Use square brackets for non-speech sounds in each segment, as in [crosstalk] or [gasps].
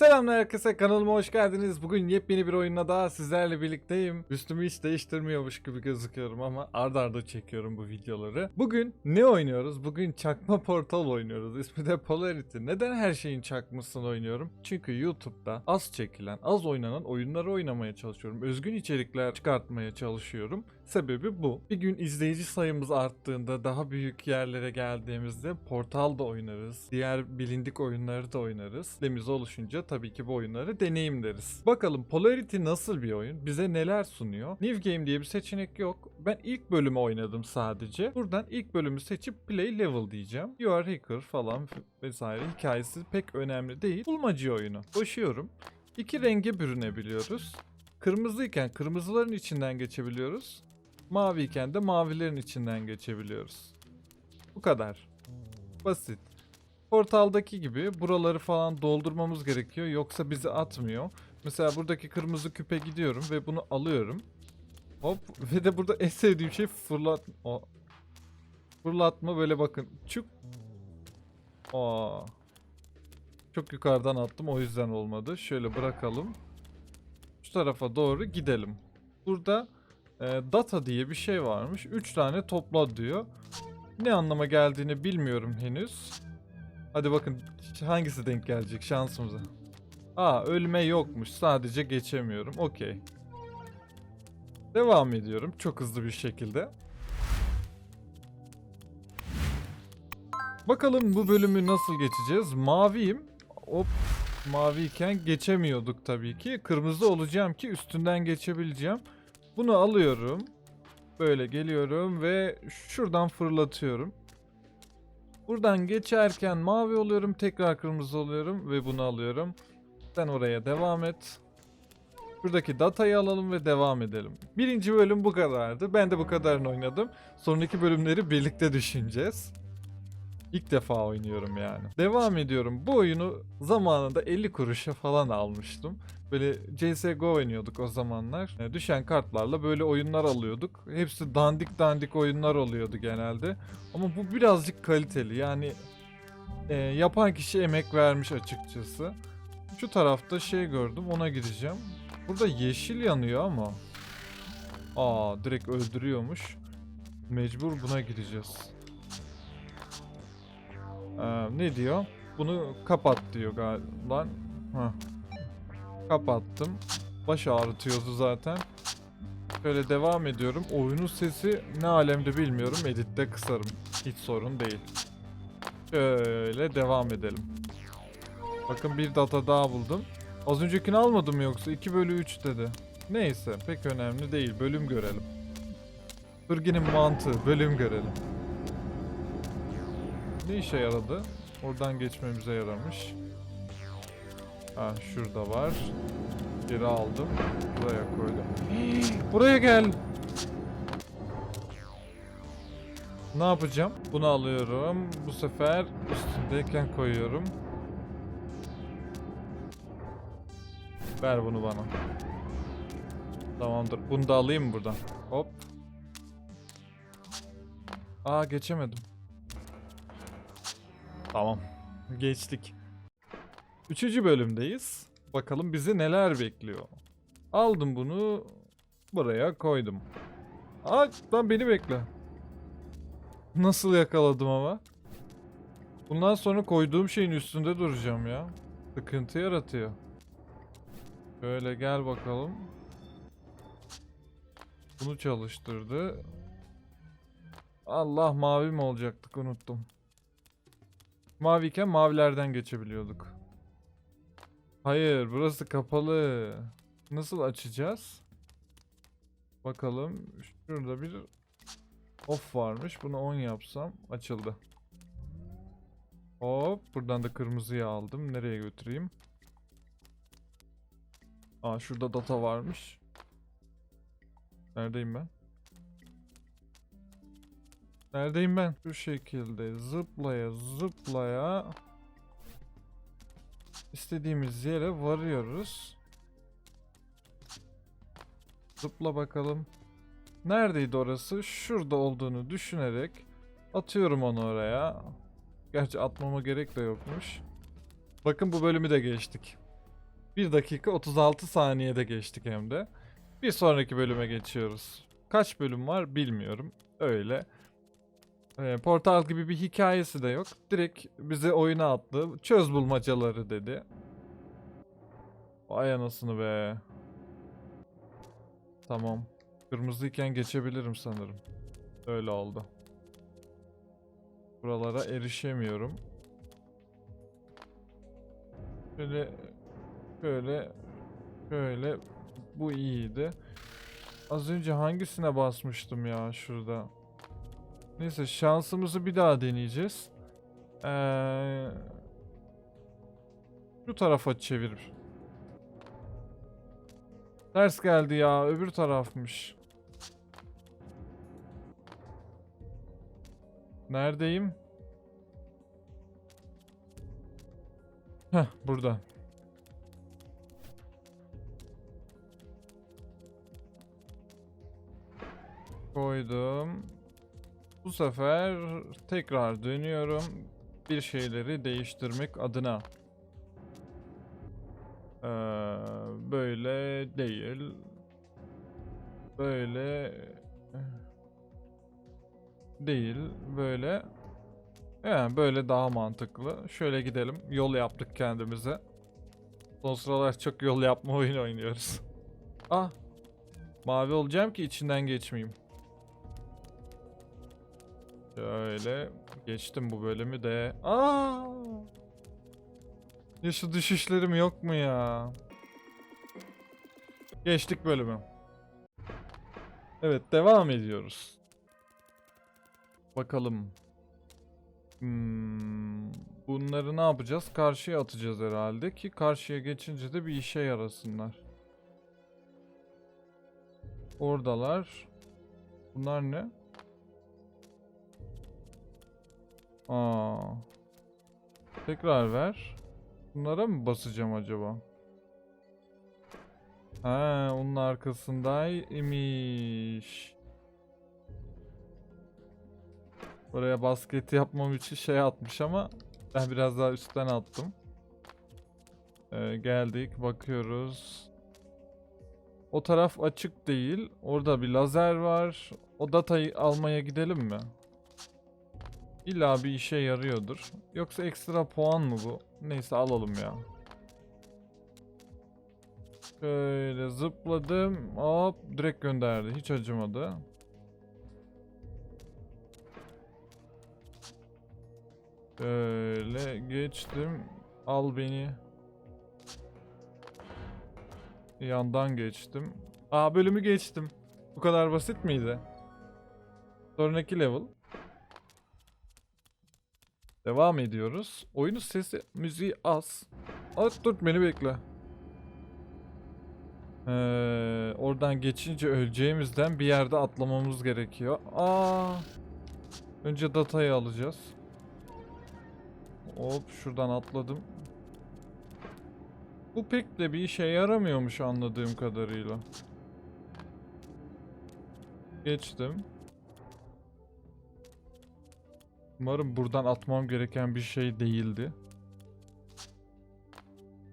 Selamlar herkese kanalıma hoş geldiniz. Bugün yepyeni bir oyunla daha sizlerle birlikteyim. Üstümü hiç değiştirmiyormuş gibi gözüküyorum ama arda arda çekiyorum bu videoları. Bugün ne oynuyoruz? Bugün çakma portal oynuyoruz. İsmi de Polarity. Neden her şeyin çakmasını oynuyorum? Çünkü YouTube'da az çekilen, az oynanan oyunları oynamaya çalışıyorum. Özgün içerikler çıkartmaya çalışıyorum. Sebebi bu. Bir gün izleyici sayımız arttığında, daha büyük yerlere geldiğimizde Portal da oynarız. Diğer bilindik oyunları da oynarız. Lemiz oluşunca tabii ki bu oyunları deneyimleriz. Bakalım Polarity nasıl bir oyun? Bize neler sunuyor? New Game diye bir seçenek yok. Ben ilk bölümü oynadım sadece. Buradan ilk bölümü seçip Play Level diyeceğim. You are Hacker falan vesaire hikayesi pek önemli değil. Bulmacı oyunu. Koşuyorum. İki renge bürünebiliyoruz. Kırmızıyken kırmızıların içinden geçebiliyoruz. Maviyken de mavilerin içinden geçebiliyoruz. Bu kadar. Basit. Portaldaki gibi buraları falan doldurmamız gerekiyor yoksa bizi atmıyor. Mesela buradaki kırmızı küpe gidiyorum ve bunu alıyorum. Hop [laughs] ve de burada en sevdiğim şey fırlat... O. Fırlatma böyle bakın. Çuk. Aa. Çok yukarıdan attım o yüzden olmadı. Şöyle bırakalım. Şu tarafa doğru gidelim. Burada e, data diye bir şey varmış. 3 tane topla diyor. Ne anlama geldiğini bilmiyorum henüz. Hadi bakın hangisi denk gelecek şansımıza. Aa ölme yokmuş. Sadece geçemiyorum. Okey. Devam ediyorum çok hızlı bir şekilde. Bakalım bu bölümü nasıl geçeceğiz? Maviyim. Hop maviyken geçemiyorduk tabii ki. Kırmızı olacağım ki üstünden geçebileceğim. Bunu alıyorum. Böyle geliyorum ve şuradan fırlatıyorum. Buradan geçerken mavi oluyorum, tekrar kırmızı oluyorum ve bunu alıyorum. Sen oraya devam et. Buradaki datayı alalım ve devam edelim. Birinci bölüm bu kadardı. Ben de bu kadarını oynadım. Sonraki bölümleri birlikte düşüneceğiz. İlk defa oynuyorum yani. Devam ediyorum. Bu oyunu zamanında 50 kuruşa falan almıştım. Böyle CSGO oynuyorduk o zamanlar. E, düşen kartlarla böyle oyunlar alıyorduk. Hepsi dandik dandik oyunlar oluyordu genelde. Ama bu birazcık kaliteli. Yani e, yapan kişi emek vermiş açıkçası. Şu tarafta şey gördüm ona gideceğim. Burada yeşil yanıyor ama. Aa direkt öldürüyormuş. Mecbur buna gideceğiz. Ee, ne diyor? Bunu kapat diyor galiba. Heh. Kapattım. Baş ağrıtıyordu zaten. Şöyle devam ediyorum. Oyunun sesi ne alemde bilmiyorum. Editte kısarım. Hiç sorun değil. Şöyle devam edelim. Bakın bir data daha buldum. Az öncekini almadım mı yoksa? 2 bölü 3 dedi. Neyse pek önemli değil. Bölüm görelim. Hırginin mantığı. Bölüm görelim. Ne işe yaradı? Oradan geçmemize yaramış. Ha şurada var. Geri aldım. Buraya koydum. [gasps] Buraya gel. Ne yapacağım? Bunu alıyorum. Bu sefer üstündeyken koyuyorum. Ver bunu bana. Tamamdır. Bunu da alayım buradan? Hop. Aa geçemedim. Tamam. Geçtik. Üçüncü bölümdeyiz. Bakalım bizi neler bekliyor. Aldım bunu. Buraya koydum. Aa lan beni bekle. Nasıl yakaladım ama? Bundan sonra koyduğum şeyin üstünde duracağım ya. Sıkıntı yaratıyor. Şöyle gel bakalım. Bunu çalıştırdı. Allah mavi mi olacaktık unuttum. Maviyken mavilerden geçebiliyorduk. Hayır burası kapalı. Nasıl açacağız? Bakalım. Şurada bir off varmış. Bunu 10 yapsam açıldı. Hop buradan da kırmızıyı aldım. Nereye götüreyim? Aa şurada data varmış. Neredeyim ben? Neredeyim ben? Şu şekilde zıplaya zıplaya istediğimiz yere varıyoruz. Zıpla bakalım. Neredeydi orası? Şurada olduğunu düşünerek atıyorum onu oraya. Gerçi atmama gerek de yokmuş. Bakın bu bölümü de geçtik. 1 dakika 36 saniyede geçtik hem de. Bir sonraki bölüme geçiyoruz. Kaç bölüm var bilmiyorum. Öyle. Ee, Portal gibi bir hikayesi de yok. Direkt bize oyuna attı. Çöz bulmacaları dedi. Vay anasını be. Tamam. Kırmızıyken geçebilirim sanırım. Öyle oldu. Buralara erişemiyorum. Şöyle şöyle şöyle bu iyiydi. Az önce hangisine basmıştım ya şurada? Neyse şansımızı bir daha deneyeceğiz. Ee, şu tarafa çevir. Ters geldi ya öbür tarafmış. Neredeyim? Heh burada. Koydum. Bu sefer tekrar dönüyorum. Bir şeyleri değiştirmek adına. Ee, böyle değil. Böyle değil. Böyle. Yani böyle daha mantıklı. Şöyle gidelim. Yol yaptık kendimize. Son sıralar çok yol yapma oyunu oynuyoruz. ah. Mavi olacağım ki içinden geçmeyeyim. Şöyle geçtim bu bölümü de. Aa! Ya şu düşüşlerim yok mu ya? Geçtik bölümü. Evet devam ediyoruz. Bakalım. Hmm, bunları ne yapacağız? Karşıya atacağız herhalde ki karşıya geçince de bir işe yarasınlar. Oradalar. Bunlar ne? Aa. Tekrar ver. Bunlara mı basacağım acaba? Ha, onun arkasındaymış. Buraya basket yapmam için şey atmış ama ben biraz daha üstten attım. Ee, geldik bakıyoruz. O taraf açık değil. Orada bir lazer var. O datayı almaya gidelim mi? İlla bir işe yarıyordur. Yoksa ekstra puan mı bu? Neyse alalım ya. Şöyle zıpladım. Hop direkt gönderdi. Hiç acımadı. Şöyle geçtim. Al beni. Yandan geçtim. Aa bölümü geçtim. Bu kadar basit miydi? Sonraki level. Devam ediyoruz. Oyunun sesi, müziği az. Az dur beni bekle. Ee, oradan geçince öleceğimizden bir yerde atlamamız gerekiyor. Aa. Önce datayı alacağız. Hop şuradan atladım. Bu pek de bir işe yaramıyormuş anladığım kadarıyla. Geçtim. Umarım buradan atmam gereken bir şey değildi.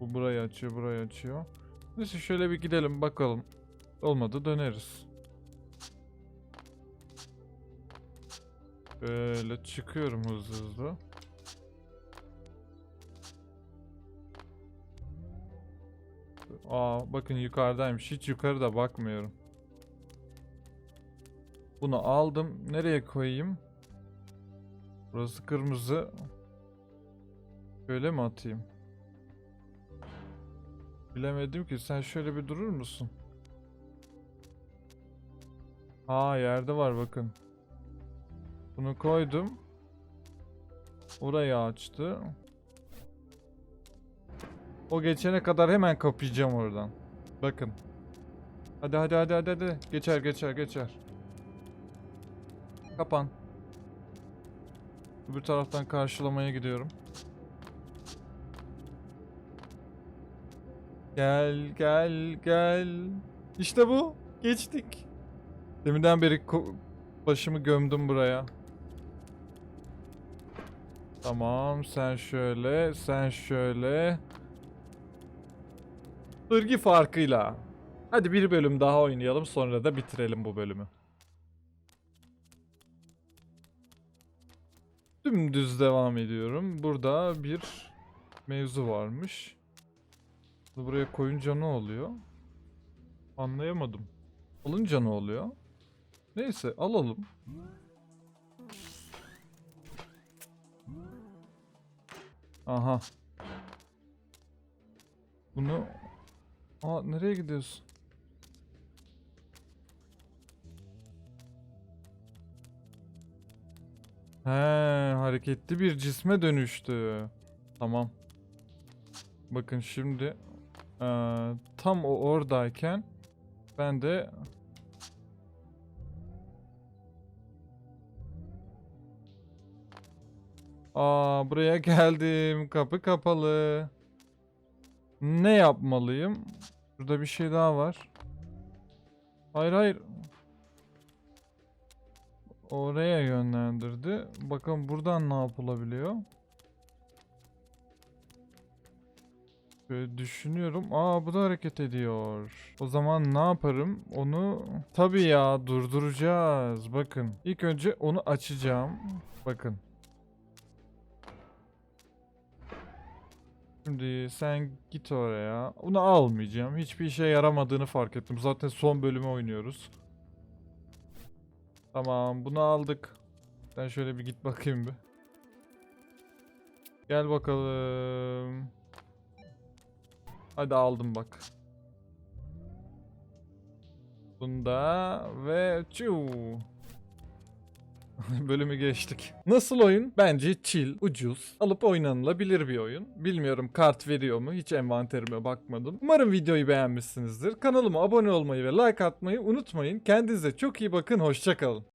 Bu burayı açıyor, burayı açıyor. Neyse şöyle bir gidelim bakalım. Olmadı döneriz. Böyle çıkıyorum hızlı hızlı. Aa bakın yukarıdaymış. Hiç yukarı da bakmıyorum. Bunu aldım. Nereye koyayım? Burası kırmızı. Şöyle mi atayım? Bilemedim ki. Sen şöyle bir durur musun? Aa yerde var bakın. Bunu koydum. Orayı açtı. O geçene kadar hemen kapayacağım oradan. Bakın. Hadi hadi hadi hadi hadi. Geçer geçer geçer. Kapan. Öbür taraftan karşılamaya gidiyorum. Gel gel gel. İşte bu. Geçtik. Deminden beri başımı gömdüm buraya. Tamam sen şöyle sen şöyle. Irgi farkıyla. Hadi bir bölüm daha oynayalım sonra da bitirelim bu bölümü. Dümdüz devam ediyorum. Burada bir mevzu varmış. Buraya koyunca ne oluyor? Anlayamadım. Alınca ne oluyor? Neyse alalım. Aha. Bunu... Aa nereye gidiyorsun? He, hareketli bir cisme dönüştü. Tamam. Bakın şimdi eee, tam o oradayken ben de Aa buraya geldim. Kapı kapalı. Ne yapmalıyım? Burada bir şey daha var. Hayır hayır. Oraya yönlendirdi. Bakın buradan ne yapılabiliyor? Böyle düşünüyorum. Aa bu da hareket ediyor. O zaman ne yaparım? Onu tabii ya durduracağız. Bakın. İlk önce onu açacağım. Bakın. Şimdi sen git oraya. Onu almayacağım. Hiçbir işe yaramadığını fark ettim. Zaten son bölümü oynuyoruz. Tamam bunu aldık. Sen şöyle bir git bakayım bir. Gel bakalım. Hadi aldım bak. Bunda ve çuu. [laughs] Bölümü geçtik. Nasıl oyun? Bence chill, ucuz, alıp oynanılabilir bir oyun. Bilmiyorum kart veriyor mu? Hiç envanterime bakmadım. Umarım videoyu beğenmişsinizdir. Kanalıma abone olmayı ve like atmayı unutmayın. Kendinize çok iyi bakın. Hoşçakalın.